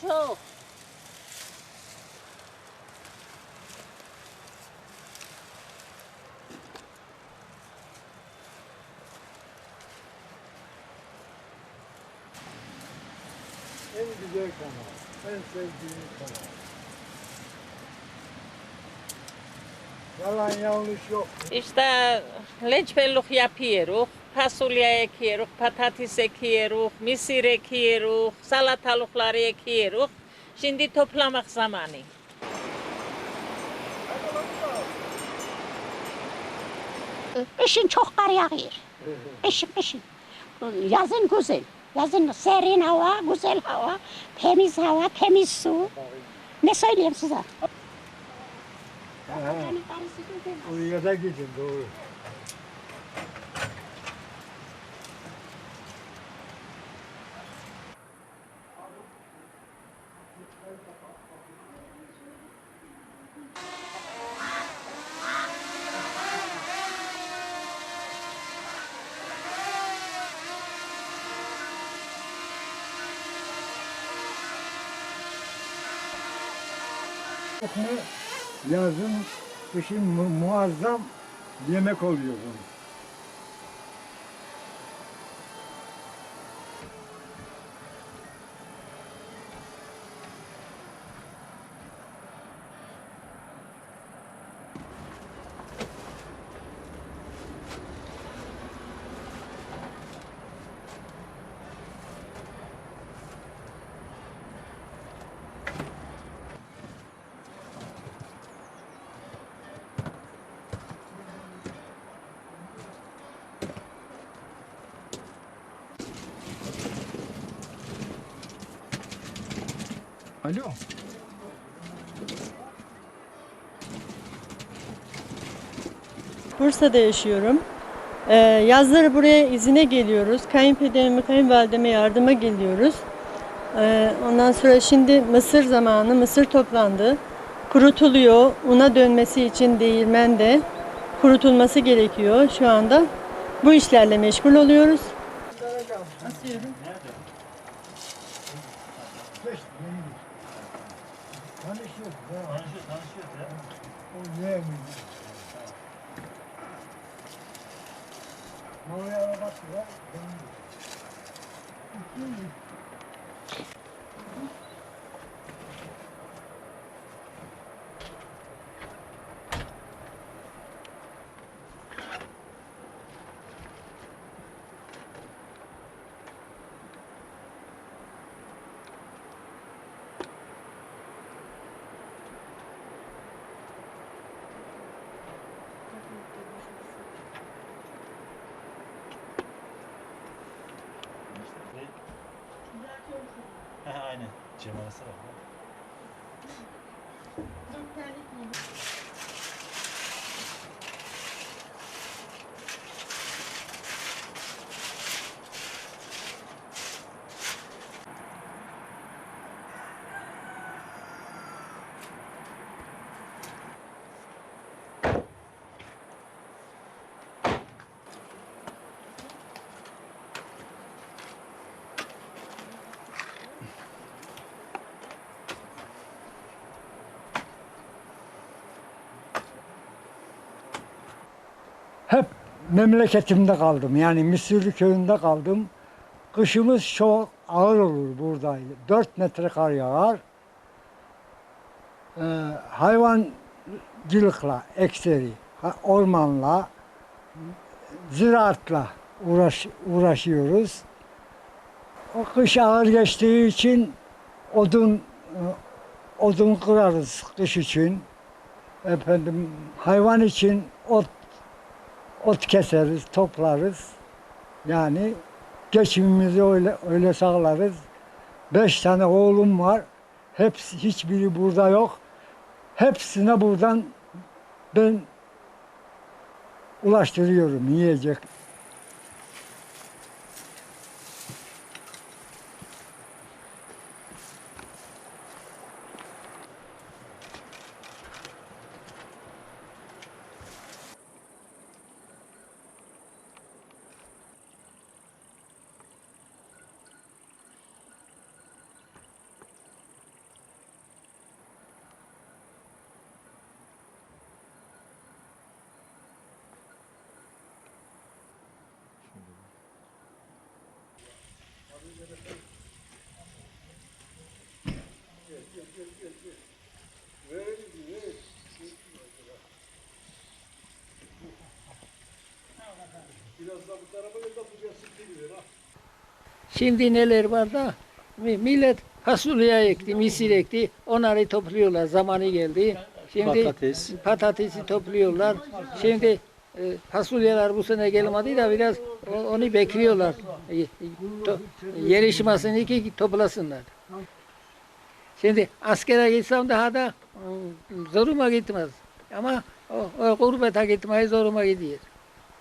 çok. En güzel kanal. En sevdiğim kanal. Yalan yanlış yok. İşte leçbelluk yapıyoruz. Fasulye ekiyoruz, patates ekiyoruz, mısır ekiyoruz, salatalıkları ekiyoruz. Şimdi toplamak zamanı. Kışın çok kar yağıyor. Kışın kışın. Yazın güzel. Yazın serin hava, güzel hava, temiz hava, temiz su. Ne söyleyeyim size? Ha, Oraya da gidin doğru. Yazın, kışın mu- muazzam yemek oluyor Alo. Bursa'da yaşıyorum. Ee, yazları buraya izine geliyoruz. Kayınpederime, kayınvalideme yardıma geliyoruz. Ee, ondan sonra şimdi mısır zamanı, mısır toplandı. Kurutuluyor. Una dönmesi için değirmende kurutulması gerekiyor şu anda. Bu işlerle meşgul oluyoruz. Asıyorum. Yeğenim. Oraya arabası var. benim. Aynen. Cemal'e bak. Hep memleketimde kaldım. Yani Mısırlı köyünde kaldım. Kışımız çok ağır olur burada. 4 metre kar yağar. Ee, hayvancılıkla ekseri, ha- ormanla, ziraatla uğraş, uğraşıyoruz. O kış ağır geçtiği için odun e, odun kırarız kış için. Efendim hayvan için ot ot keseriz, toplarız. Yani geçimimizi öyle öyle sağlarız. Beş tane oğlum var. Hepsi hiçbiri burada yok. Hepsine buradan ben ulaştırıyorum yiyecek. Şimdi neler var da mi- millet fasulye ekti, misir ekti. Onları topluyorlar. Zamanı geldi. Şimdi Patates. patatesi topluyorlar. Şimdi e, fasulyeler bu sene gelmedi de biraz onu bekliyorlar. E, to, ki toplasınlar. Şimdi askere gitsem daha da e, zoruma gitmez. Ama o, o gurbete gitmeyi zoruma gidiyor.